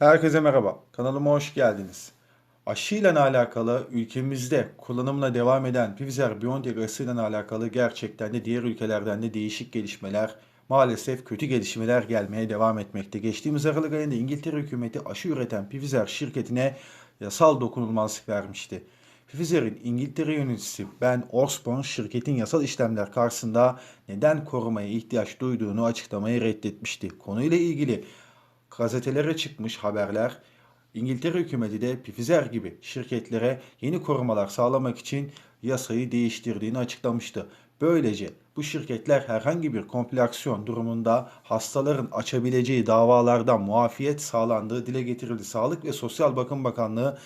Herkese merhaba. Kanalıma hoş geldiniz. Aşıyla alakalı ülkemizde kullanımına devam eden Pfizer-BioNTech aşısıyla alakalı gerçekten de diğer ülkelerden de değişik gelişmeler, maalesef kötü gelişmeler gelmeye devam etmekte. Geçtiğimiz Aralık ayında İngiltere hükümeti aşı üreten Pfizer şirketine yasal dokunulmazlık vermişti. Pfizer'in İngiltere yöneticisi Ben Osborne şirketin yasal işlemler karşısında neden korumaya ihtiyaç duyduğunu açıklamayı reddetmişti. Konuyla ilgili gazetelere çıkmış haberler İngiltere hükümeti de Pfizer gibi şirketlere yeni korumalar sağlamak için yasayı değiştirdiğini açıklamıştı. Böylece bu şirketler herhangi bir komplikasyon durumunda hastaların açabileceği davalardan muafiyet sağlandığı dile getirildi. Sağlık ve Sosyal Bakım Bakanlığı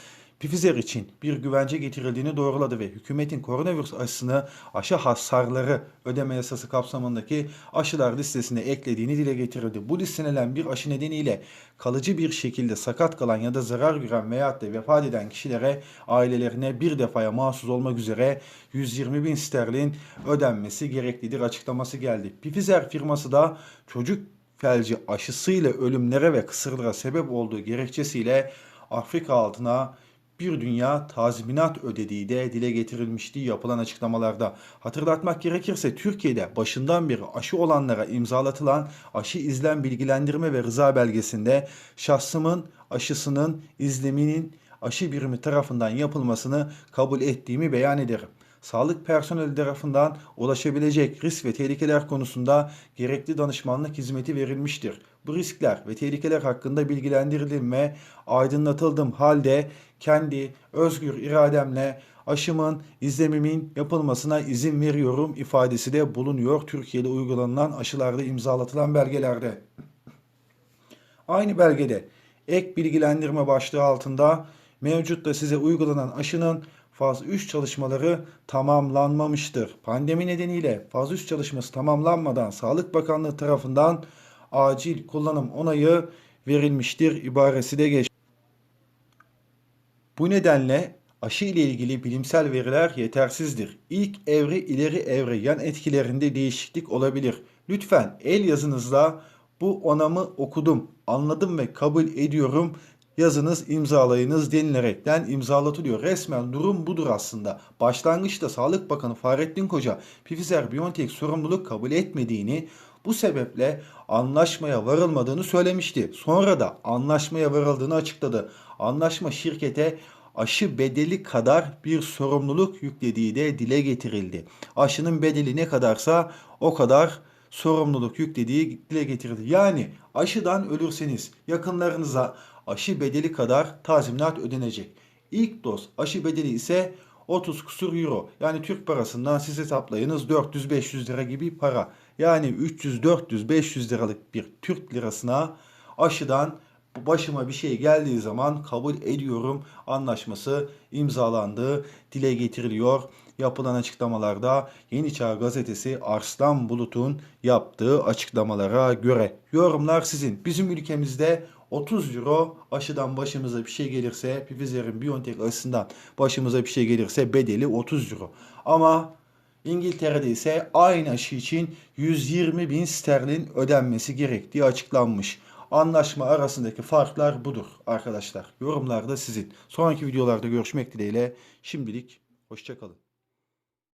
Pfizer için bir güvence getirildiğini doğruladı ve hükümetin koronavirüs aşısını aşı hasarları ödeme yasası kapsamındaki aşılar listesine eklediğini dile getirdi. Bu listelen bir aşı nedeniyle kalıcı bir şekilde sakat kalan ya da zarar gören veyahut da vefat eden kişilere ailelerine bir defaya mahsus olmak üzere 120 bin sterlin ödenmesi gereklidir açıklaması geldi. Pfizer firması da çocuk felci aşısıyla ölümlere ve kısırlara sebep olduğu gerekçesiyle Afrika altına bir dünya tazminat ödediği de dile getirilmişti yapılan açıklamalarda. Hatırlatmak gerekirse Türkiye'de başından beri aşı olanlara imzalatılan aşı izlem bilgilendirme ve rıza belgesinde şahsımın aşısının izleminin aşı birimi tarafından yapılmasını kabul ettiğimi beyan ederim sağlık personeli tarafından ulaşabilecek risk ve tehlikeler konusunda gerekli danışmanlık hizmeti verilmiştir. Bu riskler ve tehlikeler hakkında bilgilendirildim ve aydınlatıldım halde kendi özgür irademle aşımın, izlemimin yapılmasına izin veriyorum ifadesi de bulunuyor Türkiye'de uygulanılan aşılarda imzalatılan belgelerde. Aynı belgede ek bilgilendirme başlığı altında mevcutta size uygulanan aşının faz 3 çalışmaları tamamlanmamıştır. Pandemi nedeniyle faz 3 çalışması tamamlanmadan Sağlık Bakanlığı tarafından acil kullanım onayı verilmiştir ibaresi de geç. Bu nedenle aşı ile ilgili bilimsel veriler yetersizdir. İlk evre ileri evre yan etkilerinde değişiklik olabilir. Lütfen el yazınızla bu onamı okudum, anladım ve kabul ediyorum yazınız imzalayınız denilerekten imzalatılıyor. Resmen durum budur aslında. Başlangıçta Sağlık Bakanı Fahrettin Koca Pfizer-BioNTech sorumluluk kabul etmediğini bu sebeple anlaşmaya varılmadığını söylemişti. Sonra da anlaşmaya varıldığını açıkladı. Anlaşma şirkete aşı bedeli kadar bir sorumluluk yüklediği de dile getirildi. Aşının bedeli ne kadarsa o kadar sorumluluk yüklediği dile getirildi. Yani aşıdan ölürseniz yakınlarınıza aşı bedeli kadar tazminat ödenecek. İlk doz aşı bedeli ise 30 kusur euro. Yani Türk parasından siz hesaplayınız 400-500 lira gibi para. Yani 300-400-500 liralık bir Türk lirasına aşıdan başıma bir şey geldiği zaman kabul ediyorum anlaşması imzalandığı dile getiriliyor. Yapılan açıklamalarda Yeni Çağ Gazetesi Arslan Bulut'un yaptığı açıklamalara göre. Yorumlar sizin. Bizim ülkemizde 30 euro aşıdan başımıza bir şey gelirse Pfizer'in BioNTech aşısından başımıza bir şey gelirse bedeli 30 euro. Ama İngiltere'de ise aynı aşı için 120 bin sterlin ödenmesi gerektiği açıklanmış. Anlaşma arasındaki farklar budur arkadaşlar. Yorumlarda sizin. Sonraki videolarda görüşmek dileğiyle. Şimdilik hoşçakalın.